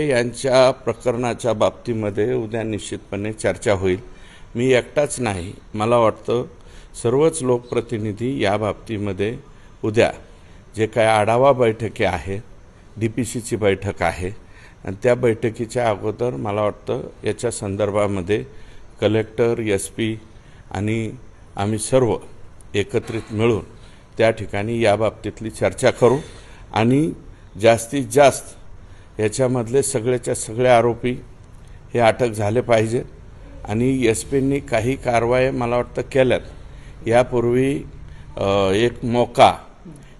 यांच्या प्रकरणाच्या बाबतीमध्ये उद्या निश्चितपणे चर्चा होईल. मी एकटाच नाही. मला वाटतं सर्वच लोकप्रतिनिधी या बाबतीमध्ये उद्या जे काय आढावा बैठकी आहे डी पी सीची बैठक आहे आणि त्या बैठकीच्या अगोदर मला वाटतं याच्या संदर्भामध्ये कलेक्टर एस पी आणि आम्ही सर्व एकत्रित मिळून त्या ठिकाणी या बाबतीतली चर्चा करू. आणि जास्तीत जास्त याच्यामधले सगळ्याच्या सगळे आरोपी हे अटक झाले पाहिजे. आणि एस पींनी काही कारवाई मला वाटतं केल्यात. यापूर्वी एक मोका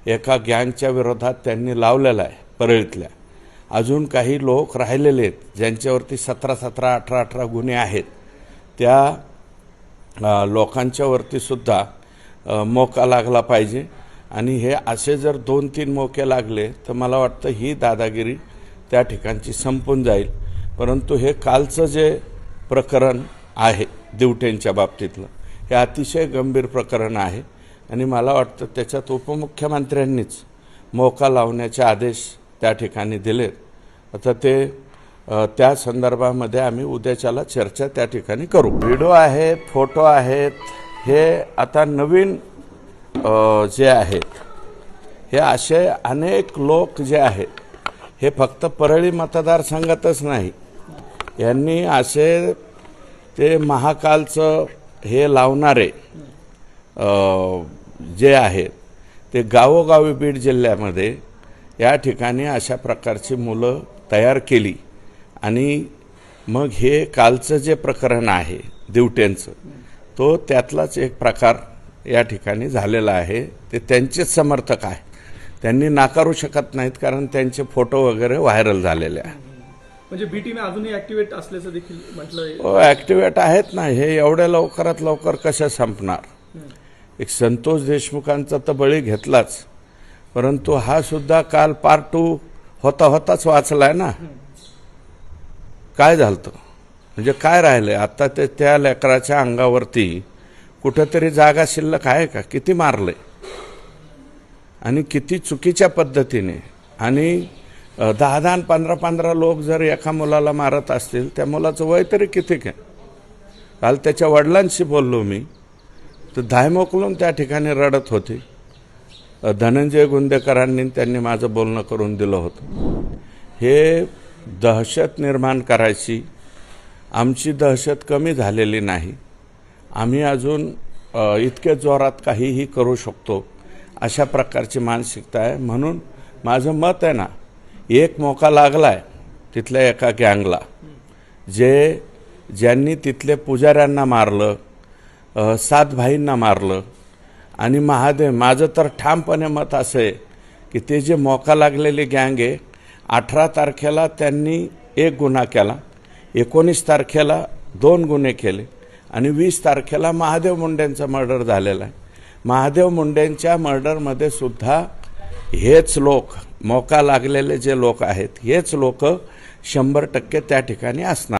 एका गँगच्या विरोधात त्यांनी लावलेला आहे परळीतल्या. अजून काही लोक राहिलेले आहेत ज्यांच्यावरती सतरा सतरा अठरा अठरा गुन्हे आहेत. त्या लोकांच्यावरतीसुद्धा लोकांच्यावरती सुद्धा मोका लागला पाहिजे. आणि हे असे जर दोन तीन मोके लागले तर मला वाटतं ही दादागिरी त्या ठिकाणची संपून जाईल. परंतु हे कालचं जे प्रकरण आहे दिवटेंच्या बाबतीतलं हे अतिशय गंभीर प्रकरण आहे. आणि मला वाटतं त्याच्यात उपमुख्यमंत्र्यांनीच मोका लावण्याचे आदेश त्या ठिकाणी दिलेत. आता ते त्या संदर्भामध्ये आम्ही उद्याच्याला चर्चा त्या ठिकाणी करू. व्हिडिओ आहे फोटो आहेत हे आता नवीन जे आहेत हे असे अनेक लोक जे आहेत हे फक्त परळी मतदारसंघातच नाही. यांनी असे ते महाकालचं हे लावणारे जे आहेत ते गावोगावी बीड जिल्ह्यामध्ये या ठिकाणी अशा प्रकारची मुलं तयार केली आणि मग हे कालचं जे प्रकरण आहे दिवट्यांचं तो त्यातलाच एक प्रकार या ठिकाणी झालेला आहे. ते त्यांचेच समर्थक आहे. त्यांनी नाकारू शकत नाहीत कारण त्यांचे फोटो वगैरे व्हायरल झालेले आहे म्हणजे बी टीम अजूनही ऍक्टिव्हेट असल्याचं देखील म्हटलंय. हो ॲक्टिवेट आहेत ना. हे एवढ्या लवकरात लवकर कशा संपणार? एक संतोष देशमुखांचा तर बळी घेतलाच. परंतु हा सुद्धा काल पार्ट टू होता होताच वाचलाय ना. काय झालं म्हणजे काय राहिलंय? आता ते त्या लेकराच्या अंगावरती कुठंतरी जागा शिल्लक आहे का? किती मारलंय? आणि किती चुकीच्या पद्धतीने. आणि दहा दहा पंधरा पंधरा लोक जर एका मुलाला मारत असतील त्या मुलाचं वय तरी किती काय? काल त्याच्या वडिलांशी बोललो मी. तर धाय मोकलून त्या ठिकाणी रडत होते. धनंजय गुंदेकरांनी त्यांनी माझं बोलणं करून दिलं होतं. हे दहशत निर्माण करायची आमची दहशत कमी झालेली नाही. आम्ही अजून इतक्या इतके जोरात काहीही करू शकतो. अशा प्रकारची मानसिकता आहे. म्हणून माझं मत आहे ना एक मोका आहे तिथल्या एका गँगला जे ज्यांनी तिथले पुजाऱ्यांना मारलं सात भाईंना मारलं. आणि महादेव माझं तर ठामपणे मत असं आहे की ते जे मोका लागलेली गँग आहे अठरा तारखेला त्यांनी एक गुन्हा केला एकोणीस तारखेला दोन गुन्हे केले आणि वीस तारखेला महादेव मुंडेंचा मर्डर झालेला आहे. महादेव मुंडेंच्या मर्डरमध्ये सुद्धा हेच लोक मोका लागलेले जे लोक आहेत हेच लोक शंभर टक्के त्या ठिकाणी असणार.